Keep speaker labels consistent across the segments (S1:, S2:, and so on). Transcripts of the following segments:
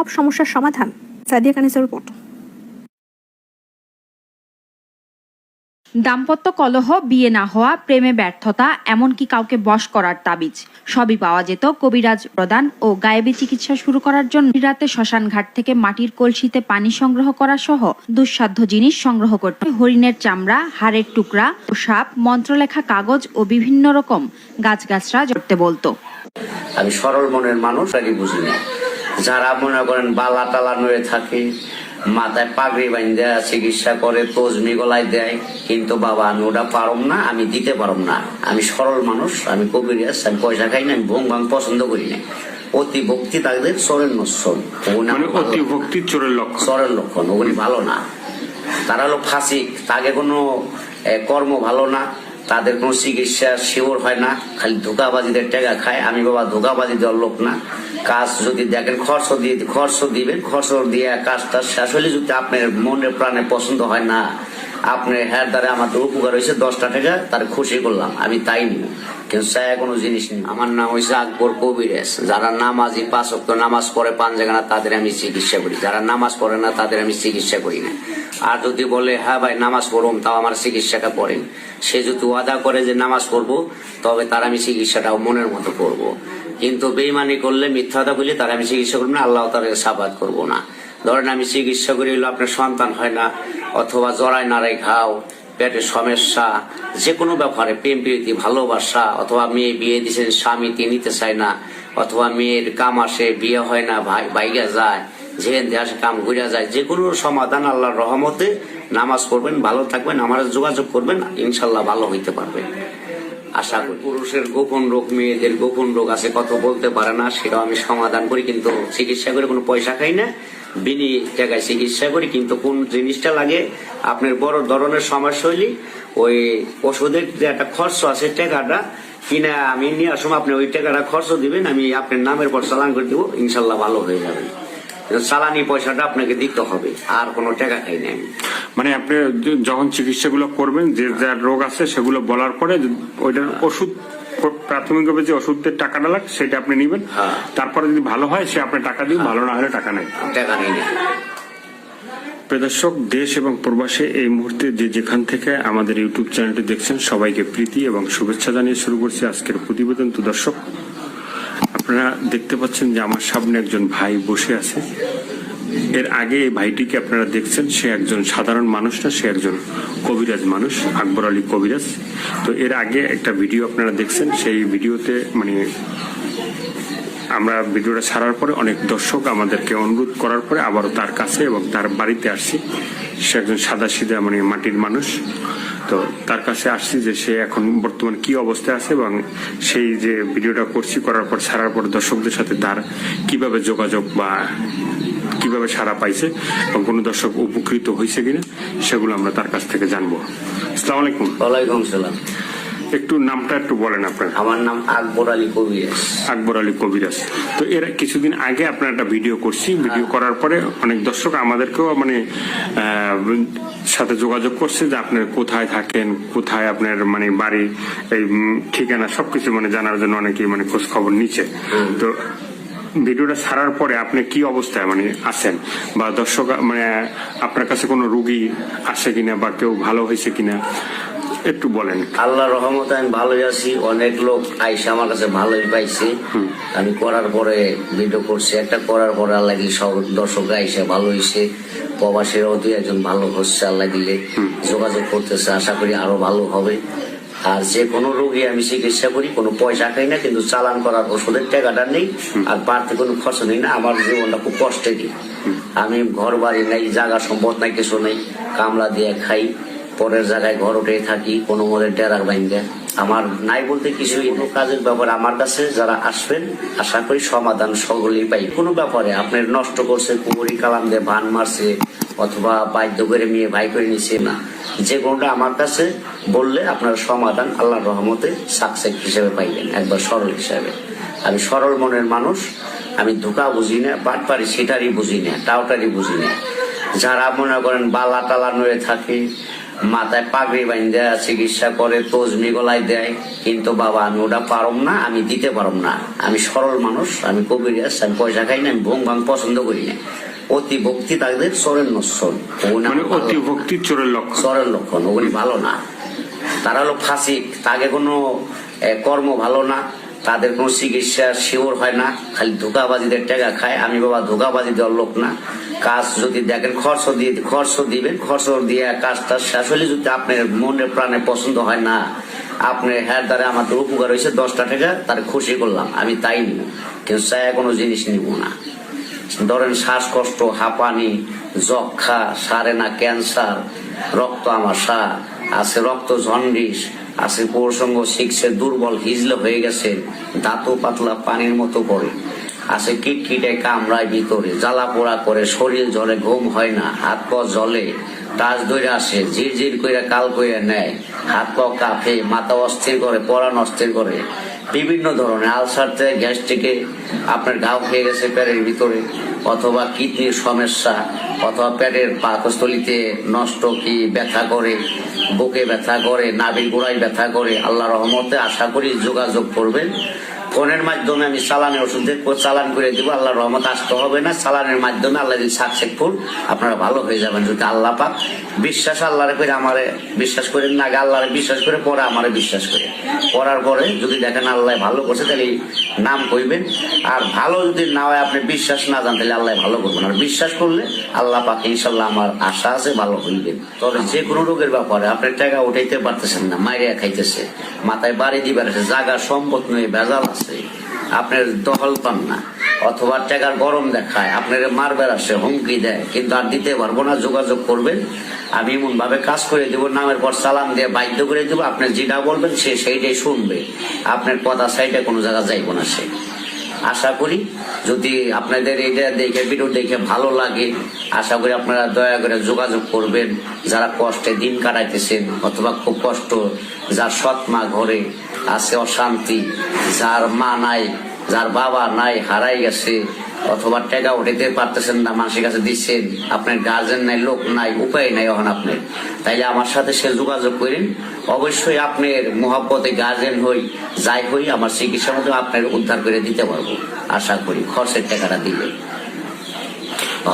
S1: সব সমস্যার সমাধান সাদিয়া কানিসের রিপোর্ট
S2: দাম্পত্য কলহ বিয়ে না হওয়া প্রেমে ব্যর্থতা এমনকি কাউকে বশ করার তাবিজ সবই পাওয়া যেত কবিরাজ প্রদান ও গায়েবী চিকিৎসা শুরু করার জন্য। রাতে শ্মশান ঘাট থেকে মাটির কলসিতে পানি সংগ্রহ করা সহ দুঃসাধ্য জিনিস সংগ্রহ করতে হরিণের চামড়া হাড়ের টুকরা ও সাপ মন্ত্রলেখা কাগজ ও বিভিন্ন রকম গাছগাছরা জড়তে বলতো।
S3: আমি সরল মনের মানুষ আগে বুঝি না। যারা মনে করেন বালা টালা নয়ে থাকে মাথায় পাগড়ি বান্ধে চিকিৎসা করে তজমি গলায় দেয় কিন্তু বাবা আমি ওটা পারম না আমি দিতে পারম না। আমি সরল মানুষ আমি কবিরাজ আমি পয়সা খাই না আমি ভোং ভাং পছন্দ করি না। অতি ভক্তি তাদের চরের নশ্বর।
S4: মানে অতি ভক্তির চোরের লক্ষণ।
S3: চরের লক্ষণ ওগুলি ভালো না। তারা হলো ফাঁসিক তাকে কোনো কর্ম ভালো না তাদের কোনো চিকিৎসা শিওর হয় না খালি ধোকাবাজিদের টেকা খায়। আমি বাবা ধোকাবাজি দেওয়ার লোক না। কাজ যদি দেখেন খরচ দিয়ে খরচ দিবেন খরচ দিয়ে কাজটা শেষ হলে যদি আপনার মনের প্রাণে পছন্দ হয় না আপনার হ্যার দ্বারা আমাদের উপকার হয়েছে, দশটা টাকা তার খুশি করলাম, আমি তাই নিব। কিন্তু চায় কোনো জিনিস নেই। আমার নাম হয়েছে আকবর কবিরেস যারা নামাজি পাঁচ অক্ট নামাজ পড়ে, পান জায়গা তাদের আমি চিকিৎসা করি। যারা নামাজ পড়ে না, তাদের আমি চিকিৎসা করি না। আর যদি বলে হ্যাঁ ভাই, নামাজ পড়ুম, তাও আমার চিকিৎসাটা করেন সে যদি ওয়াদা করে যে নামাজ পড়ব, তবে তার আমি চিকিৎসাটাও মনের মতো করব। কিন্তু বেইমানি করলে মিথ্যাটা বলি তার আমি চিকিৎসা করব না, আল্লাহ তার সাবাদ করব না। ধরেন আমি চিকিৎসা করি হলো আপনার সন্তান হয় না, অথবা জড়াই নাড়াই ঘাও, পেটের সমস্যা যে কোনো ব্যাপারে প্রেম, প্রীতি, ভালোবাসা, অথবা মেয়ে বিয়ে দিয়েছেন স্বামী তিনি নিতে চায় না, অথবা মেয়ের কাম আসে, বিয়ে হয় না, ভাই বাইকে যায় যেহেন আসে কাম ঘুরে যায় যে কোনো সমাধান আল্লাহর রহমতে নামাজ পড়বেন, ভালো থাকবেন, আমার যোগাযোগ করবেন, ইনশাল্লাহ ভালো হইতে পারবেন আশা করি। পুরুষের গোপন রোগ, মেয়েদের গোপন রোগ আছে, কত বলতে পারে না, সেটাও আমি সমাধান করি, কিন্তু চিকিৎসা করে কোনো পয়সা খাই না। বিনি টাকায় চিকিৎসা করি, কিন্তু কোন জিনিসটা লাগে, আপনার বড় ধরনের সমস্যা ওই ওষুধের যে একটা খরচ আছে টাকাটা, কিনা আমি নিয়ে আসুন আপনি ওই টাকাটা খরচ দিবেন, আমি আপনার নামের পর চালান করে দিব, ইনশাল্লাহ ভালো হয়ে যাবে। চালানি পয়সাটা আপনাকে দিতে হবে, আর কোনো টাকা খাই না আমি।
S4: মানে আপনি যখন চিকিৎসাগুলো করবেন যে যার রোগ আছে সেগুলো বলার পরে ওইটার ওষুধ প্রাথমিকভাবে যে ওষুধের টাকাটা লাগে সেটা আপনি নেবেন।
S3: হ্যাঁ।
S4: তারপরে যদি ভালো হয় সে আপনি টাকা দিন ভালো না হলে টাকা নেই।
S3: টাকা নেই।
S4: প্রদর্শক দেশ এবং প্রবাসে এই মুহূর্তে যে যেখান থেকে আমাদের ইউটিউব চ্যানেলটি দেখছেন সবাইকে প্রীতি এবং শুভেচ্ছা জানিয়ে শুরু করছি আজকের প্রতিবেদন। তো দর্শক আপনারা দেখতে পাচ্ছেন যে আমার সামনে একজন ভাই বসে আছে। এর আগে এই ভাইটিকে আপনারা দেখছেন, সে একজন সাধারণ মানুষ না, সে একজন কবিরাজ মানুষ, আকবর আলী কবিরাজ। তো এর আগে একটা ভিডিও আপনারা দেখছেন, সেই ভিডিওতে মানে আমরা ভিডিওটা ছাড়ার পরে অনেক দর্শক আমাদেরকে অনুরোধ করার পরে আবারও তার কাছে এবং তার বাড়িতে আসছি। সে একজন সাদা সিধা মানে মাটির মানুষ। তো তার কাছে আসছি যে সে এখন বর্তমান কি অবস্থায় আছে এবং সেই যে ভিডিওটা করছি করার পর, ছাড়ার পর দর্শকদের সাথে তার কীভাবে যোগাযোগ বা কীভাবে সারা পাইছে এবং কোনো দর্শক উপকৃত হয়েছে কিনা সেগুলো আমরা তার কাছ থেকে জানব। আসসালামু আলাইকুম।
S3: ওয়ালাইকুম সালাম।
S4: একটু নামটা একটু বলেন আপনার।
S3: আমার নাম আকবর আলী কবিরাজ।
S4: আকবর আলী কবিরাজ। তো এর কিছুদিন আগে আপনার একটা ভিডিও করছি। ভিডিও করার পরে অনেক দর্শক আমাদেরকেও মানে আহ, সাথে যোগাযোগ করছে যে আপনার কোথায় থাকেন কোথায় আপনার মানে বাড়ি এই ঠিকানা সবকিছু মানে জানার জন্য অনেকেই মানে খোঁজ খবর নিচ্ছে তো ভিডিওটা ছাড়ার পরে আপনি কি অবস্থায় মানে আছেন? বা দর্শক মানে আপনার কাছে কোনো রুগী আসে কিনা বা কেউ ভালো হয়েছে কিনা? একটু বলেন।
S3: আল্লাহ রহমত আমি ভালোই আছি। অনেক লোক আইসে আমার কাছে ভালোই পাইছে। আমি করার পরে ভিডিও করছি। একটা করার পরে আল্লাহ দিলে সব দর্শক আইসে ভালো হয়েছে প্রবাসীরাও দুই একজন ভালো হচ্ছে আল্লাহ দিলে। যোগাযোগ করতেছে আশা করি আরও ভালো হবে। আর যে কোনো রোগী আমি চিকিৎসা করি কোনো পয়সা খাই না কিন্তু চালান করার ওষুধের টাকাটা নেই আর বাড়তি কোনো খরচ নেই না। আমার জীবনটা খুব কষ্টে দিই আমি ঘর বাড়ি নাই জায়গা সম্পদ নাই কিছু নেই। কামলা দিয়ে খাই পরের জায়গায় ঘর উঠে থাকি কোনো মতে ডেরার বাইন্দে আমার নাই বলতে কিছুই কোনো কাজের ব্যাপারে আমার কাছে যারা আসবেন আশা করি সমাধান সকলেই পাই। কোনো ব্যাপারে আপনার নষ্ট করছে কুমুরি কালাম দিয়ে ভান মারছে অথবা বাধ্য করে মেয়ে ভাই করে নিছে না। যে কোনোটা আমার কাছে বললে আপনার সমাধান আল্লাহর রহমতে সাকসেস হিসেবে পাইবেন, একবার সরল হিসাবে। আমি সরল মনের মানুষ, আমি ধোকা বুঝি না, বাটপারি সেটারই বুঝি না, টাওটারই বুঝি না। যারা মনে করেন বালা টালা নয়ে থাকে, মাথায় পাগড়ি বাইন্দা চিকিৎসা করে তজমি গলায় দেয়, কিন্তু বাবা, আমি ওটা পারম না, আমি দিতে পারম না। আমি সরল মানুষ, আমি কবিরাজ আমি পয়সা খাই না, আমি ভোং ভাং পছন্দ করি না। অতি ভক্তি তাদের চোরের নশ্বর।
S4: মানে অতি ভক্তি চোরের লক্ষণ।
S3: চরের লক্ষণ ওগুলি ভালো না। তারা হলো ফাসিক তাকে কোনো কর্ম ভালো না। তাদের কোনো চিকিৎসা শিওর হয় না। খালি ধোকাবাজিদের টাকা খায়। আমি বাবা ধোকাবাজি দেওয়ার লোক না। কাজ যদি দেখেন খরচ দিয়ে খরচ দিবেন খরচ দিয়ে কাজটা শেষ হলে যদি আপনার মনে প্রাণে পছন্দ হয় না আপনার হ্যার দ্বারা আমাদের উপকার হয়েছে দশটা টাকা তার খুশি করলাম। আমি তাই নিব। কিন্তু চায় কোনো জিনিস নিব না। ধরেন শ্বাসকষ্ট, হাঁপানি যক্ষা সারে না ক্যান্সার, রক্ত আমাশা, আছে রক্ত জন্ডিস, আছে প্রসঙ্গ শিখছে, দুর্বল, হিজলে হয়ে গেছে, দাঁতও পাতলা, পানির মতো করে। আছে কিটকিটে কামড়ায় ভিতরে, জ্বালা পোড়া করে, শরীর জলে ঘুম হয় না, হাত পা জলে টাচ ধরে আসে, ঝিরঝির করে কাল করে নেয়, হাত পা কাঁপে, মাথা অস্থির করে, পরাণ অস্থির করে। বিভিন্ন ধরনের আলসার থেকে গ্যাস্ট্রিকে আপনার ঘাও খেয়ে গেছে প্যারের ভিতরে, অথবা কিডনির সমস্যা, অথবা পেটের পাকস্থলিতে নষ্ট কি ব্যথা করে, বুকে ব্যথা করে, নাভির গোড়ায় ব্যথা করে, আল্লাহ রহমতে আশা করি যোগাযোগ করবেন। ফোনের মাধ্যমে আমি চালানের ওষুধ চালান করে দিব আল্লাহ রহমত আসতে হবে না। চালানের মাধ্যমে আল্লাহ যদি সাকসেসফুল আপনারা ভালো হয়ে যাবেন যদি আল্লাহ পাক বিশ্বাস আল্লাহরে করে আমারে বিশ্বাস করেন না, আগে আল্লাহরে বিশ্বাস করে, পরে আমারে বিশ্বাস করে। করার পরে যদি দেখেন আল্লাহ ভালো করছে, তাহলে নাম কইবেন। আর ভালো যদি না হয়, আপনি বিশ্বাস না জান তাহলে আল্লাহ ভালো করবেন আর বিশ্বাস করলে আল্লাহ পাক ইনশাল্লাহ আমার আশা আছে, ভালো হইবেন। তবে যে কোনো রোগের ব্যাপারে আপনি টাকা উঠাইতে পারতেছেন না মাইরিয়া খাইতেছে। মাথায় বাড়ি দিবার আছে সম্পদ নয় ভেজাল আছে। আপনার দখল পান না, অথবা টাকার গরম দেখায়, আপনার মারবার আসে হুমকি দেয়, কিন্তু আর দিতে পারব না, যোগাযোগ করবেন। আমি এমন ভাবে কাজ করে দেবো, নামের পর সালাম দিয়ে বাধ্য করে দেবো আপনি যেটা বলবেন সে সেইটাই শুনবে। আপনার কথা সাইডে কোনো জায়গা যাইব না সে। আশা করি যদি আপনাদের এটা দেখে ভিডিও দেখে ভালো লাগে, আশা করি আপনারা দয়া করে যোগাযোগ করবেন। যারা কষ্টে দিন কাটাইতেছেন অথবা খুব কষ্ট, যার সৎ মা ঘরে আছে অশান্তি, যার মা নাই যার বাবা নাই, হারাই গেছে, অথবা টাকা উঠাইতে পারতেছেন না, মানুষের কাছে দিচ্ছেন, আপনার গার্জেন নাই, লোক নাই, উপায় নাই এখন আপনার। তাইলে আমার সাথে সে যোগাযোগ করেন, অবশ্যই আপনার মহাব্বতে গার্জেন হই, যাই হই, আমার চিকিৎসা মতো আপনার উদ্ধার করে দিতে পারব। আশা করি খরচের টাকাটা দিলে।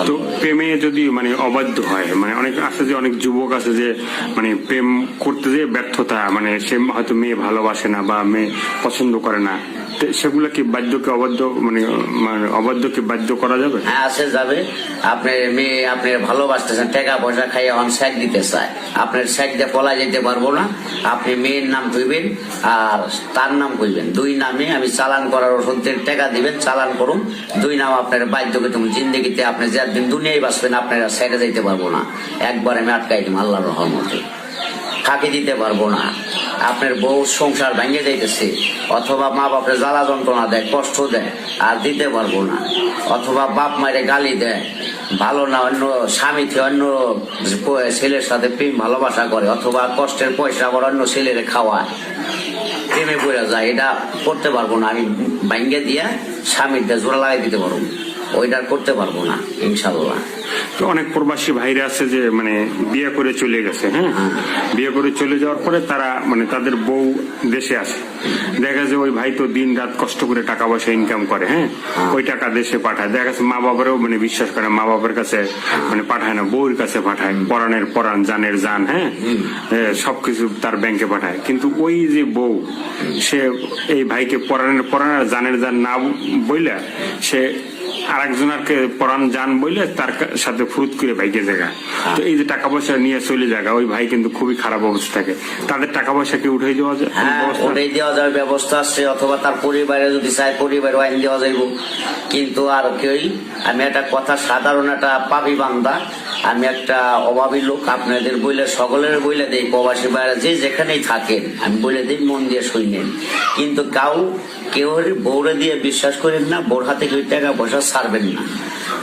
S4: তো প্রেমে যদি মানে অবাধ্য হয় মানে অনেক আছে যে, অনেক যুবক আছে যে মানে প্রেম করতে যে ব্যর্থতা মানে সে হয়তো মেয়ে ভালোবাসে না বা মেয়ে পছন্দ করে না। সেগুলো কি বাধ্যকে অবাধ্য মানে মানে অবাধ্যকে বাধ্য করা যাবে?
S3: হ্যাঁ আসে যাবে। আপনার মেয়ে, আপনি ভালোবাসতেছেন, টাকা পয়সা খাইয়ে এখন স্যাক দিতে চায়। আপনার স্যাক দিয়ে পলা যেতে পারব না। আপনি মেয়ের নাম কইবেন আর তার নাম কইবেন। দুই নামে আমি চালান করার ওষুধের টাকা দিবেন, চালান করুন। দুই নাম আপনার বাধ্য করে তুমি জিন্দগিতে আপনি যে একদিন দুনিয়ায় বাঁচবেন, আপনারা সাইডে যাইতে পারব না। একবার আমি আটকাই দিম আল্লাহর রহমতে। ফাঁকি দিতে পারব না। আপনার বউ সংসার ভেঙে যাইতেছে, অথবা মা বাপের জ্বালা যন্ত্রণা দেয়, কষ্ট দেয়, আর দিতে পারব না। অথবা বাপ মায়ের গালি দেয়, ভালো না অন্য স্বামীকে অন্য ছেলের সাথে প্রেম, ভালোবাসা করে, অথবা কষ্টের পয়সা আবার অন্য ছেলেরে খাওয়ায়। প্রেমে পড়ে যায়, এটা করতে পারব না, আমি ভাঙ্গে দিয়া স্বামীর দিয়ে জোড়া লাগাই দিতে পারব ওইটা করতে পারব না ইনশাল্লাহ
S4: তো অনেক প্রবাসী ভাইরা আছে যে মানে বিয়ে করে চলে গেছে হ্যাঁ? বিয়ে করে চলে যাওয়ার পরে তারা মানে তাদের বউ দেশে আসে। দেখা যায় ওই ভাই তো দিন রাত কষ্ট করে টাকা পয়সা ইনকাম করে হ্যাঁ? ওই টাকা দেশে পাঠায়। দেখা যাচ্ছে মা বাবারও মানে বিশ্বাস করে মা বাবার কাছে মানে পাঠায় না বউর কাছে পাঠায়। পরাণের পরাণ জানের জান হ্যাঁ? সবকিছু তার ব্যাংকে পাঠায়। কিন্তু ওই যে বউ সে এই ভাইকে পরাণের পরাণ আর জানের জান না বইলা সে আরেকজনকে পড়ান যান বইলে তার সাথে ফুরুত করে ভাইকে জায়গা তো এই যে টাকা পয়সা নিয়ে চলে জায়গা ওই ভাই কিন্তু খুবই খারাপ অবস্থা থাকে তাদের টাকা পয়সা কি উঠে দেওয়া যায়?
S3: হ্যাঁ ওটাই দেওয়া যাবে ব্যবস্থা আছে অথবা তার পরিবারে যদি চায় পরিবারে আইন দেওয়া যাইব। কিন্তু আর কেউই আমি একটা কথা সাধারণ একটা পাবি বান্দা আমি একটা অভাবী লোক আপনাদের বইলে, সকলের বইলে দেই, প্রবাসী বাইরে যে যেখানেই থাকেন, আমি বলে দিই, মন দিয়ে শুনেন কিন্তু কাউ, কেউ বৌরে দিয়ে বিশ্বাস করেন না, বোর হাতে কেউ টাকা পয়সা ছাড়বেন না।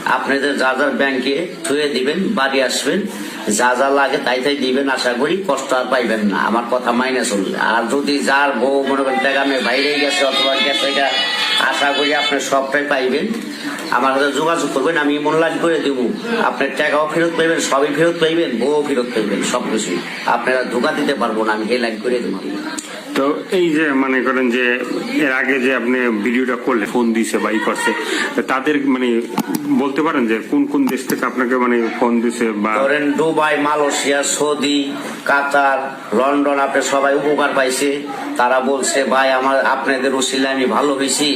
S3: আপনাদের যা যার ব্যাংকে থুয়ে দিবেন, বাড়ি আসবেন, যা যা লাগে তাই তাই দিবেন, আশা করি কষ্ট আর পাইবেন না। আমার কথা মাইনে চলবে। আর যদি যার বউ মনে করেন টাকা মেয়ে বাইরে গেছে অথবা গেছে আশা করি আপনি সবটাই পাইবেন। আমার সাথে যোগাযোগ করবেন আমি লাইন করে দেব। আপনার টাকাও ফেরত পাইবেন সবই ফেরত পাইবেন বউ ফেরত পাইবেন সবকিছুই। আপনারা ধোকা দিতে পারব না আমি এই লাইন করে দেবো।
S4: তো এই যে মনে করেন যে এর আগে যে আপনি ভিডিওটা করলেন ফোন দিছে বা ই করছে তো তাদের মানে বলতে পারেন যে কোন কোন দেশ থেকে আপনাকে মানে ফোন দিছে বা
S3: ধরেন Dubai Malaysia Saudi Qatar London আপনি সবাই উপকার পাইছে। তারা বলছে ভাই আমার আপনাদের উসিলে আমি ভালো হয়েছি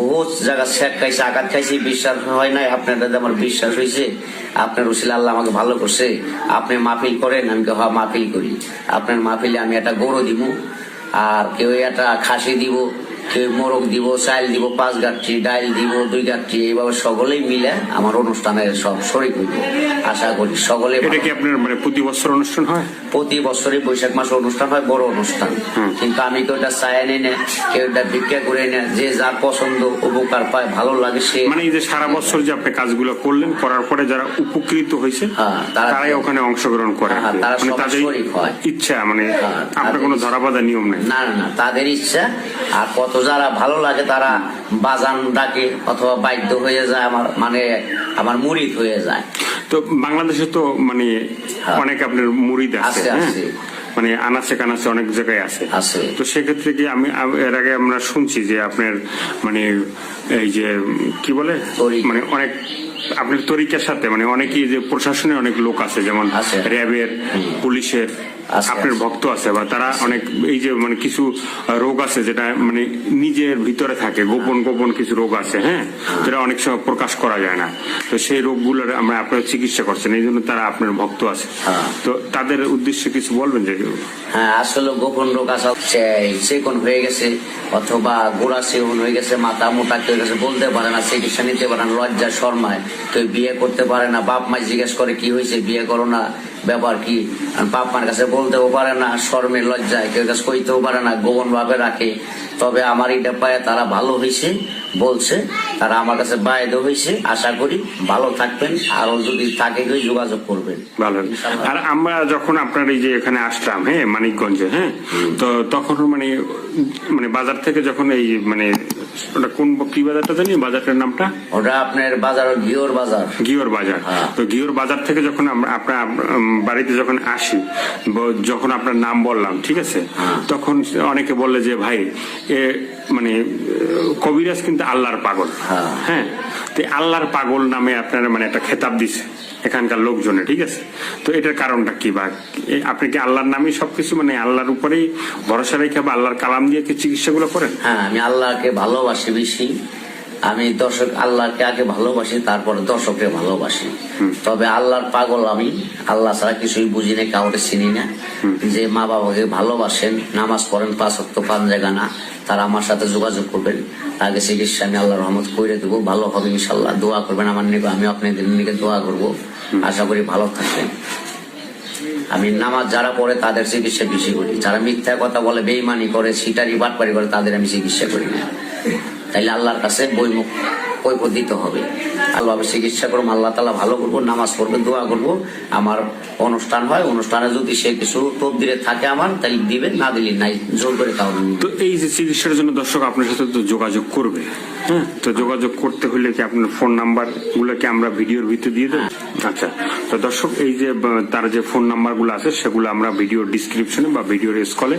S3: বহুত জায়গা শেখ খাইছে, আঘাত খাইছি, বিশ্বাস হয় নাই, আপনার দাদা আমার বিশ্বাস হয়েছে আপনার উসিলে আল্লাহ আমাকে ভালো করছে, আপনি মাহফিল করেন, আমি হ মাহফিল করি, আপনার মাহফিলে আমি একটা গরু দিব আর কেউ একটা খাসি দিব মোরগ দিব চাল দিব পাঁচ গাঠি ডাইল দিব দুই গাঠি এইভাবে সকলেই মিলে আমার অনুষ্ঠানের সব শরিক হইব। আশা করি সকলে
S4: এটা কি আপনার মানে প্রতি বছর অনুষ্ঠান হয়?
S3: প্রতি বছরই বৈশাখ মাসে অনুষ্ঠান হয় বড় অনুষ্ঠান। কিন্তু আমি কেউ এটা চাই আনি না কেউ এটা ভিক্ষা করে না যে যার পছন্দ উপকার পায় ভালো লাগে সে
S4: মানে এই যে সারা বছর যে আপনি কাজগুলো করলেন করার পরে যারা উপকৃত হয়েছে
S3: হ্যাঁ,
S4: তারাই ওখানে অংশগ্রহণ করে।
S3: হ্যাঁ,
S4: মানে তাদের ইচ্ছা মানে
S3: হ্যাঁ,
S4: আপনার কোনো। ধরাবাধা নিয়ম নেই।
S3: না না না তাদের ইচ্ছা আর কত যারা ভালো লাগে তারা বাজান ডাকে অথবা বাধ্য হয়ে যায় আমার মানে আমার মুরিদ হয়ে যায়
S4: তো বাংলাদেশে তো মানে
S3: হ্যাঁ।
S4: অনেক আপনার মুড়িদ আছে
S3: আছে,
S4: হ্যাঁ মানে আনাচে কানাচে অনেক জায়গায় আছে। তো সেক্ষেত্রে কি আমি এর আগে আমরা শুনছি যে আপনার মানে এই যে কি বলে। মানে অনেক আপনার তরিকার সাথে মানে অনেকেই যে প্রশাসনে অনেক লোক আছে যেমন। র্যাবের পুলিশের আপনার ভক্ত আছে বা তারা অনেক এই যে মানে কিছু রোগ আছে যেটা মানে নিজের ভিতরে থাকে গোপন গোপন কিছু রোগ আছে হ্যাঁ? যেটা অনেক সময় প্রকাশ করা যায় না। তো সেই রোগগুলোর আমরা আপনার চিকিৎসা করছেন এই জন্য তারা আপনার ভক্ত আছে।
S3: হ্যাঁ।
S4: তো তাদের উদ্দেশ্যে কিছু বলবেন যে
S3: হ্যাঁ আসলে গোপন রোগ আসা চেকন হয়ে গেছে অথবা গোড়া সেবন হয়ে গেছে মাথা মোটা কেউ গেছে বলতে পারে না চিকিৎসা নিতে পারে না লজ্জা শর্মায়। কেউ বিয়ে করতে পারে না বাপ মাই জিজ্ঞেস করে কি হয়েছে বিয়ে করো না ব্যাপার কি? বাপ মার কাছে বলতেও পারে না শর্মে লজ্জায় কেউ কাছে কইতেও পারে না গোপন ভাবে রাখে। তবে আমার এটা পায়ে তারা ভালো হয়েছে বলছে তারা আমার কাছে বাইরে হয়েছে আশা করি ভালো থাকবেন আরও যদি থাকে কেউ যোগাযোগ করবেন।
S4: ভালো আর আমরা যখন আপনার এই যে এখানে আসলাম হ্যাঁ মানিকগঞ্জে হ্যাঁ তো তখন মানে মানে বাজার থেকে যখন এই মানে ওটা কোন কি বাজারটা জানি? বাজারটার নামটা?
S3: ওটা আপনার বাজার ঘিওর বাজার।
S4: গিওর বাজার।
S3: হ্যাঁ।
S4: তো গিওর বাজার থেকে যখন আমরা আপনার বাড়িতে যখন আসি যখন আপনার নাম বললাম ঠিক আছে?
S3: হ্যাঁ।
S4: তখন অনেকে বললে যে ভাই এ মানে কবিরাজ কিন্তু আল্লাহর পাগল।
S3: হ্যাঁ।
S4: তো আল্লাহর পাগল নামে আপনার মানে একটা খেতাব দিছে এখানকার লোকজনে, ঠিক আছে? তো এটার কারণটা কি বা আপনি কি আল্লাহর নামে সবকিছু মানে আল্লাহর উপরেই ভরসা রেখে বা আল্লাহর কালাম দিয়ে কি চিকিৎসাগুলো করেন?
S3: হ্যাঁ আমি আল্লাহকে ভালোবাসি বেশি। আমি দর্শক আল্লাহকে আগে ভালোবাসি তারপরে দর্শককে ভালোবাসি। তবে আল্লাহর পাগল আমি। আল্লাহ ছাড়া কিছুই বুঝি না কাউকে চিনি না। যে মা বাবাকে ভালোবাসেন নামাজ পড়েন পাঁচ অক্ট পান জায়গা না তারা আমার সাথে যোগাযোগ করবেন। আগে চিকিৎসা আমি আল্লাহ রহমত করে দেবো। ভালো হবে ইনশাল্লাহ দোয়া করবেন আমার নিকে আমি আপনাদের নিকে দোয়া করব। আশা করি ভালো থাকবেন। আমি নামাজ যারা পড়ে তাদের চিকিৎসা বেশি করি। যারা মিথ্যা কথা বলে বেইমানি করে সিটারি বাটপারি করে তাদের আমি চিকিৎসা করি না। তাইলে আল্লাহর কাছে বইমুখ কৈফত দিতে হবে। আল্লাহ চিকিৎসা করব আল্লাহ তালা ভালো করব নামাজ পড়বে দোয়া করব। আমার অনুষ্ঠান হয় অনুষ্ঠানে যদি সে কিছু তবদিরে থাকে আমার তাহলে দিবে না দিলে নাই জোর করে না।
S4: তো এই যে চিকিৎসার জন্য দর্শক আপনার সাথে তো যোগাযোগ করবে হ্যাঁ? তো যোগাযোগ করতে হলে কি আপনার ফোন নাম্বারগুলো কি আমরা ভিডিওর ভিতরে দিয়ে দেবো? আচ্ছা তো দর্শক এই যে তার যে ফোন নাম্বারগুলো আছে সেগুলো আমরা ভিডিও ডিসক্রিপশনে বা ভিডিওর স্কলে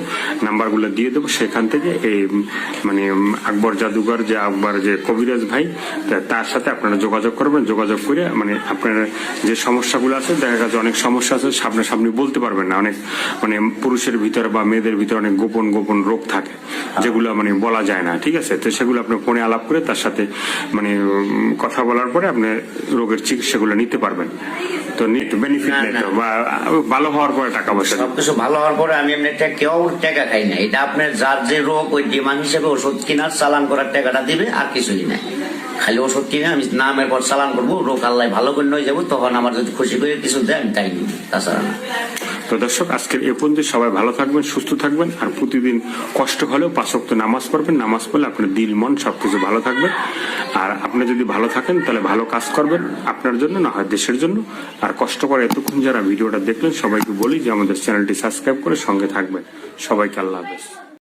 S4: নাম্বারগুলো দিয়ে দেবো। সেখান থেকে এই মানে আকবর জাদুঘর যে আকবর যে কবিরাজ ভাই তার সাথে আপনারা যোগাযোগ করবেন যোগাযোগ করে মানে আপনার যে সমস্যাগুলো আছে দেখা গেছে অনেক সমস্যা আছে সামনাসামনি বলতে পারবেন না। অনেক মানে পুরুষের ভিতরে বা মেয়েদের ভিতরে অনেক গোপন গোপন রোগ থাকে যেগুলো মানে বলা যায় না ঠিক আছে? তো সেগুলো আপনি ফোনে আলাপ করে তার সাথে মানে কথা বলার পরে আপনি রোগের চিকিৎসাগুলো নিতে পারবেন। তো বেনিফিট
S3: না,
S4: নেই
S3: না।
S4: তো বা ভালো হওয়ার পরে টাকা পয়সা
S3: সবকিছু ভালো হওয়ার পরে আমি এমনি কেউ টাকা খাই না এটা আপনার যার যে রোগ ওই ডিমান্ড হিসেবে ওষুধ কেনার চালান করার টাকাটা দিবে আর কিছুই না খালি ওষুধ কিনে আমি নামের পর চালান করব, রোগ আল্লাহ ভালো করে নয় যাব, তখন আমার যদি খুশি করে কিছু আমি তাই তাছাড়া না।
S4: তো দর্শক, আজকের এ পর্যন্ত সবাই ভালো থাকবেন, সুস্থ থাকবেন, আর প্রতিদিন কষ্ট হলেও পাঁচক্ত নামাজ পড়বেন, নামাজ পড়লে আপনার দিল, মন সবকিছু ভালো থাকবে। আর আপনি যদি ভালো থাকেন, তাহলে ভালো কাজ করবেন আপনার জন্য, না হয় দেশের জন্য। আর কষ্ট করে এতক্ষণ যারা ভিডিওটা দেখলেন, সবাইকে বলি যে আমাদের চ্যানেলটি সাবস্ক্রাইব করে সঙ্গে থাকবেন। সবাইকে আল্লাহ হাফেজ।